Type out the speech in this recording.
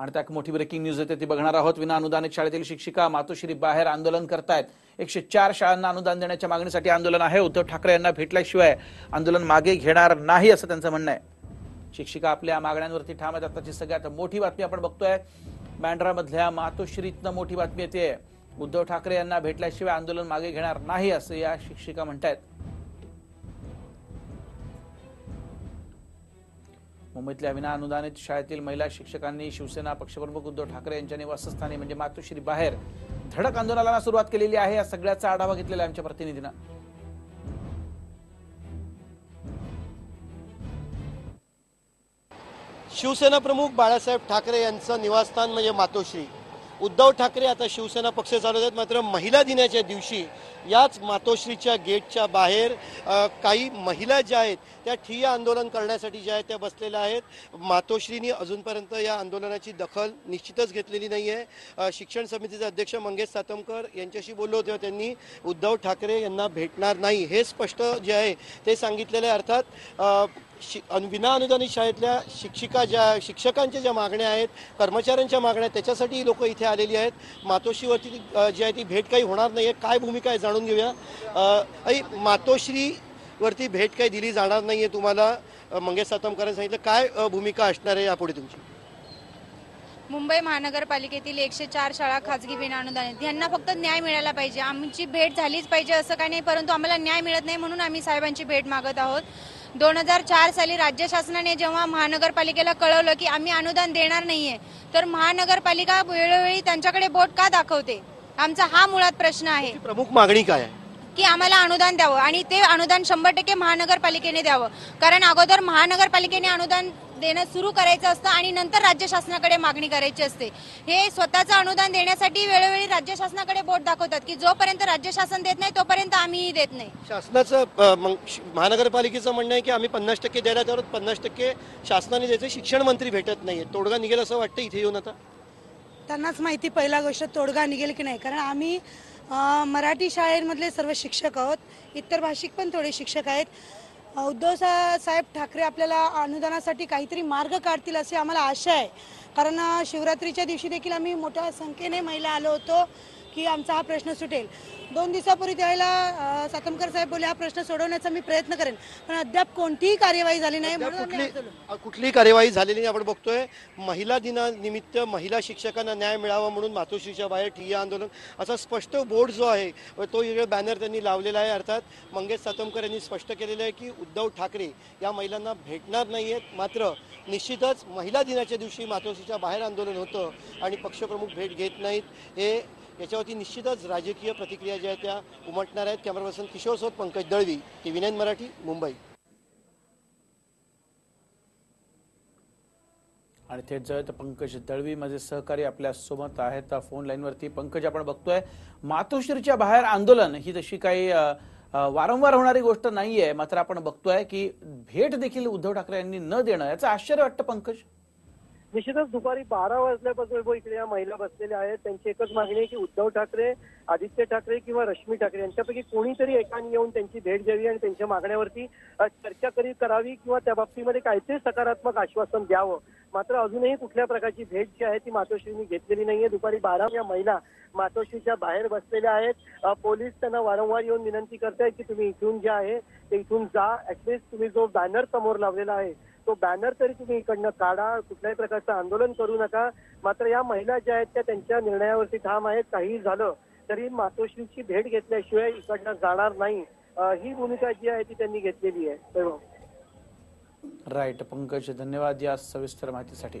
आणि त्या मोठी ब्रेकिंग न्यूज येते. ती बघणार आहोत. विना अनुदानित शाळेतील शिक्षिका मातोश्री बाहेर आंदोलन करतायत. एकशे चार शाळांना अनुदान देण्याच्या मागणीसाठी आंदोलन आहे. उद्धव ठाकरे यांना भेटल्याशिवाय आंदोलन मागे घेणार नाही असं त्यांचं म्हणणं आहे. शिक्षिका आपल्या मागण्यांवरती ठाम आहेत. आताची सगळ्यात मोठी बातमी आपण बघतोय. बँड्रामधल्या मातोश्रीतनं मोठी बातमी येते. उद्धव ठाकरे यांना भेटल्याशिवाय आंदोलन मागे घेणार नाही असं या शिक्षिका म्हणतायत. मुंबईतल्या विनाअनुदानित शाळेतील महिला शिक्षकांनी शिवसेना पक्षप्रमुख उद्धव ठाकरे यांच्या निवासस्थानी म्हणजे मातोश्री बाहेर धडक आंदोलनाला सुरुवात केलेली आहे. या सगळ्याचा आढावा घेतलेला आमच्या प्रतिनिधीनं. शिवसेना प्रमुख बाळासाहेब ठाकरे यांचं निवासस्थान म्हणजे मातोश्री. उद्धव ठाकरे आता शिवसेना पक्ष चालवत आहेत मात्र महिला दिनाच्या दिवशी याच मातोश्रीच्या गेटच्या बाहेर काही महिला ज्या आहेत त्या ठिय्या आंदोलन करण्यासाठी ज्या आहेत त्या बसलेल्या आहेत. मातोश्रीनी अजूनपर्यंत या आंदोलनाची दखल निश्चितच घेतलेली नाही आहे शिक्षण समितीचे अध्यक्ष मंगेश सातमकर यांच्याशी बोललो होते त्यांनी उद्धव ठाकरे यांना भेटणार नाही. हे स्पष्ट जे आहे ते सांगितलेलं आहे. अर्थात शि अनु- अनुदानित शाळेतल्या शिक्षिका ज्या शिक्षकांच्या ज्या मागण्या आहेत कर्मचाऱ्यांच्या मागण्या आहेत त्याच्यासाठी लोक इथे आलेली आहेत. मातोश्रीवरती जी आहे ती भेट काही होणार नाही आहे काय भूमिका आहे जाणून घेऊया. आई मातोश्रीवरती भेट काही दिली जाणार नाही आहे तुम्हाला मंगेश सातमकरांनी सांगितलं. काय भूमिका असणार आहे यापुढे तुमची? मुंबई महानगरपालिकेतील एकशे चार शाळा खाजगी विनाअनुदानित. यांना फक्त न्याय मिळाला पाहिजे. आमची भेट झालीच पाहिजे असं काही नाही परंतु आम्हाला न्याय मिळत नाही म्हणून आम्ही साहेबांची भेट मागत आहोत. दोन हजार चार साली राज्य शासनाने जेव्हा महानगरपालिकेला कळवलं की आम्ही अनुदान देणार नाहीये तर महानगरपालिका वेळोवेळी त्यांच्याकडे बोट का दाखवते? आमचा हा मुळात प्रश्न आहे. प्रमुख मागणी काय आहे? की आम्हाला अनुदान द्यावं आणि ते अनुदान शंभर टक्के महानगरपालिकेने द्यावं. कारण अगोदर महानगरपालिकेने अनुदान देणं सुरू करायचं असतं आणि नंतर राज्य शासनाकडे मागणी करायची असते. हे स्वतःचं अनुदान देण्यासाठी वेळोवेळी राज्य शासनाकडे बोट दाखवतात की जोपर्यंत राज्य शासन देत नाही तोपर्यंत आम्हीही देत नाही. शासनाचं महानगरपालिकेचं म्हणणं आहे की आम्ही पन्नास टक्के द्यायला त्यावर पन्नास टक्के शासनाने द्यायचं शिक्षण मंत्री भेटत नाहीये. तोडगा निघेल असं वाटतं इथे येऊन आता? त्यांनाच माहिती पहिला गोष्ट तोडगा निघेल की नाही. कारण आम्ही मराठी शाळेमधले सर्व शिक्षक आहोत. इतर भाषिक पण थोडे शिक्षक आहेत. उद्धव साहेब ठाकरे आपल्याला अनुदानासाठी काहीतरी मार्ग काढतील अशी आम्हाला आशा आहे. कारण शिवरात्रीच्या दिवशी देखील आम्ही मोठ्या संख्येने महिला आलो होतो की आमचा हा प्रश्न सुटेल. दोन दिवसापूर्वी त्यावेळेला सातमकर साहेब बोले हा प्रश्न सोडवण्याचा मी प्रयत्न करेन पण अद्याप कोणतीही कार्यवाही झाली नाही म्हणून कुठली. कुठलीही कार्यवाही झालेली नाही आपण बघतोय. महिला दिनानिमित्त महिला शिक्षकांना न्याय मिळावा म्हणून मातोश्रीच्या बाहेर ठिय्या आंदोलन असा स्पष्ट बोर्ड जो आहे तो बॅनर त्यांनी लावलेला आहे. अर्थात मंगेश सातमकर यांनी स्पष्ट केलेलं आहे की उद्धव ठाकरे या महिलांना भेटणार नाही आहेत मात्र निश्चितच महिला दिनाच्या दिवशी मातोश्रीच्या बाहेर आंदोलन होतं आणि पक्षप्रमुख भेट घेत नाहीत. हे याच्यावरती निश्चितच राजकीय प्रतिक्रिया ज्या आहेत त्या उमटणार आहेत. कॅमेरा पर्सन किशोर सोत Pankaj Dalvi T V nine Marathi Mumbai. आणि थेट जवळ पंकज दळवी माझे सहकारी आपल्यासोबत आहेत. फोन लाईनवरती पंकज आपण बघतोय. मातोश्रीच्या बाहेर आंदोलन ही तशी काही वारंवार होणारी गोष्ट नाहीये मात्र आपण बघतोय की भेट देखील उद्धव ठाकरे यांनी न देणं याचं आश्चर्य वाटतं पंकज? निश्चितच दुपारी बारा वाजल्यापासून इकडे या महिला बसलेल्या आहेत. त्यांची एकच मागणी आहे की उद्धव ठाकरे आदित्य ठाकरे किंवा रश्मी ठाकरे यांच्यापैकी कोणीतरी एकाने येऊन त्यांची भेट द्यावी आणि त्यांच्या मागण्यावरती चर्चा करी करावी किंवा त्या बाबतीमध्ये काहीतरी सकारात्मक आश्वासन द्यावं. मात्र अजूनही कुठल्या प्रकारची भेट जी आहे ती मातोश्रींनी घेतलेली नाहीये. दुपारी बारा या महिला मातोश्रीच्या बाहेर बसलेल्या आहेत. पोलीस त्यांना वारंवार येऊन विनंती करतायत की तुम्ही इथून जे आहे ते इथून जा. ऍटलिस्ट तुम्ही जो बॅनर समोर लावलेला आहे तो बॅनर तरी तुम्ही इकडनं काढा. कुठल्याही प्रकारचं आंदोलन करू नका. मात्र या महिला ज्या आहेत त्या त्यांच्या निर्णयावरती ठाम आहेत. काही झालं तरी मातोश्रीची भेट घेतल्याशिवाय इकडनं जाणार नाही. ही भूमिका जी आहे ती त्यांनी घेतलेली आहे. राईट पंकज धन्यवाद या सविस्तर माहितीसाठी.